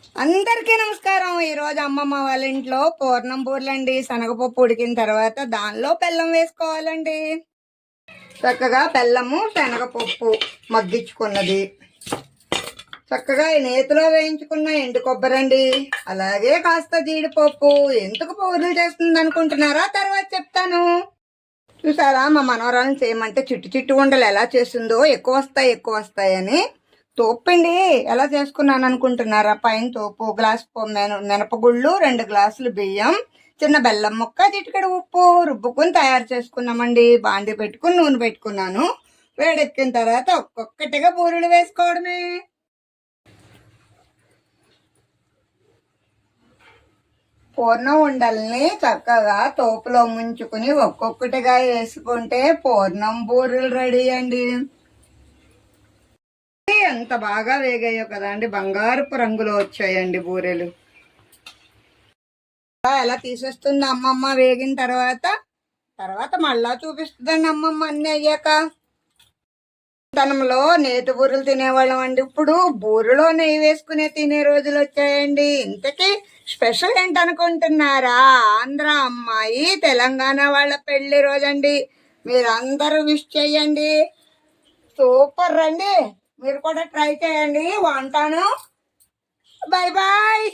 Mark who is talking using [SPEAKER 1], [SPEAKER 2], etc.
[SPEAKER 1] అందరికీ నమస్కారం. ఈరోజు అమ్మమ్మ వాళ్ళ ఇంట్లో పూర్ణం పూర్లండి. శనగపప్పు ఉడికిన తర్వాత దానిలో బెల్లం వేసుకోవాలండి. చక్కగా బెల్లము శనగపప్పు మగ్గించుకున్నది. చక్కగా నేతిలో వేయించుకున్న ఎండు కొబ్బరండి. అలాగే కాస్త జీడిపప్పు. ఎందుకు పౌరులు చేస్తుంది అనుకుంటున్నారా? తర్వాత చెప్తాను. చూసారా? మా మనవరాలను చేయమంటే చిట్టు చిట్టు ఉండలు ఎలా చేస్తుందో ఎక్కువ వస్తాయి ఎక్కువ వస్తాయని తోపండి. ఎలా చేసుకున్నాను అనుకుంటున్నారా పైన తోపు గ్లాస్ మినపగుళ్ళు రెండు గ్లాసులు బియ్యం చిన్న బెల్లం ముక్క చిటికెడు ఉప్పు రుబ్బుకుని తయారు చేసుకున్నామండి. బాండి పెట్టుకుని నూనె పెట్టుకున్నాను. వేడెక్కిన తర్వాత ఒక్కొక్కటిగా బూరెలు వేసుకోవడమే. పూర్ణం ఉండల్ని చక్కగా తోపులో ముంచుకుని ఒక్కొక్కటిగా వేసుకుంటే పూర్ణం బూరెలు రెడీ అండి. ఎంత బాగా వేగాయో అండి? బంగారపు రంగులో వచ్చాయండి బూరెలు. ఎలా తీసేస్తుంది అమ్మమ్మ వేగిన తర్వాత? తర్వాత మళ్ళా చూపిస్తుందండి అమ్మమ్మ అన్ని అయ్యాక. తనంలో నేతి బూరెలు తినేవాళ్ళం అండి. ఇప్పుడు బూరెలో నెయ్యి వేసుకునే తినే రోజులు వచ్చాయండి. ఇంతకీ స్పెషల్ ఏంటనుకుంటున్నారా? ఆంధ్ర అమ్మాయి తెలంగాణ వాళ్ళ పెళ్ళి రోజండి. మీరందరూ విష్ చేయండి. సూపర్ రండి. మీరు కూడా ట్రై చేయండి వంటాను. Bye bye